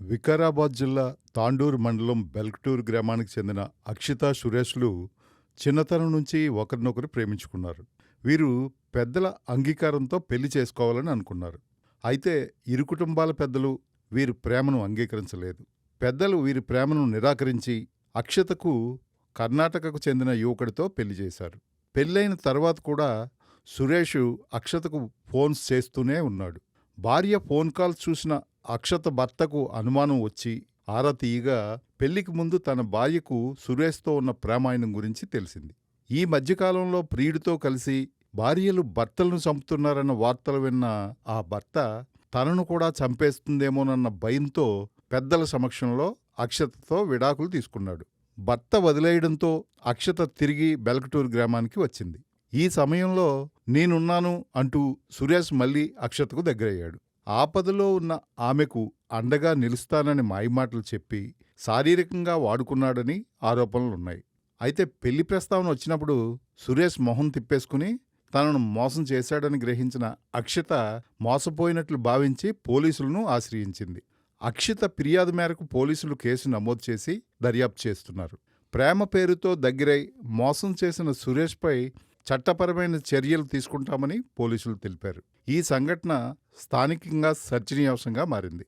వికారాబాద్ జిల్లా తాండూరు మండలం బెల్కటూరు గ్రామానికి చెందిన అక్షిత సురేష్లు చిన్నతనం నుంచి ఒకరినొకరు ప్రేమించుకున్నారు. వీరు పెద్దల అంగీకారంతో పెళ్ళి చేసుకోవాలని అనుకున్నారు. అయితే ఇరు కుటుంబాల పెద్దలు వీరి ప్రేమను అంగీకరించలేదు. పెద్దలు వీరి ప్రేమను నిరాకరించి అక్షతకు కర్ణాటకకు చెందిన యువకుడితో పెళ్ళి చేశారు. పెళ్ళైన తర్వాత కూడా సురేష్ అక్షతకు ఫోన్స్ చేస్తూనే ఉన్నాడు. భార్య ఫోన్ కాల్స్ చూసిన అక్షత భర్తకు అనుమానం వచ్చి ఆరతీయగా పెళ్ళికి ముందు తన భార్యకు సురేష్తో ఉన్న ప్రేమాయణం గురించి తెలిసింది. ఈ మధ్యకాలంలో ప్రియుడితో కలిసి భార్యలు భర్తలను చంపుతున్నారన్న వార్తలు విన్న ఆ భర్త తనను కూడా చంపేస్తుందేమోనన్న భయంతో పెద్దల సమక్షంలో అక్షతతో విడాకులు తీసుకున్నాడు. భర్త వదిలేయడంతో అక్షత తిరిగి బెల్కటూరు గ్రామానికి వచ్చింది. ఈ సమయంలో నేనున్నాను అంటూ సురేష్ మళ్ళీ అక్షతకు దగ్గరయ్యాడు. ఆపదలో ఉన్న ఆమెకు అండగా నిలుస్తానని మాయమాటలు చెప్పి శారీరకంగా వాడుకున్నాడని ఆరోపణలున్నాయి. అయితే పెళ్ళి ప్రస్తావన వచ్చినప్పుడు సురేష్ మొహం తిప్పేసుకుని తనను మోసం చేశాడని గ్రహించిన అక్షిత మోసపోయినట్లు భావించి పోలీసులను ఆశ్రయించింది. అక్షిత ఫిర్యాదు మేరకు పోలీసులు కేసు నమోదు చేసి దర్యాప్తు చేస్తున్నారు. ప్రేమ పేరుతో దగ్గరై మోసం చేసిన సురేష్పై చట్టపరమైన చర్యలు తీసుకుంటామని పోలీసులు తెలిపారు. ఈ సంఘటన స్థానికంగా చర్చనీయాంశంగా మారింది.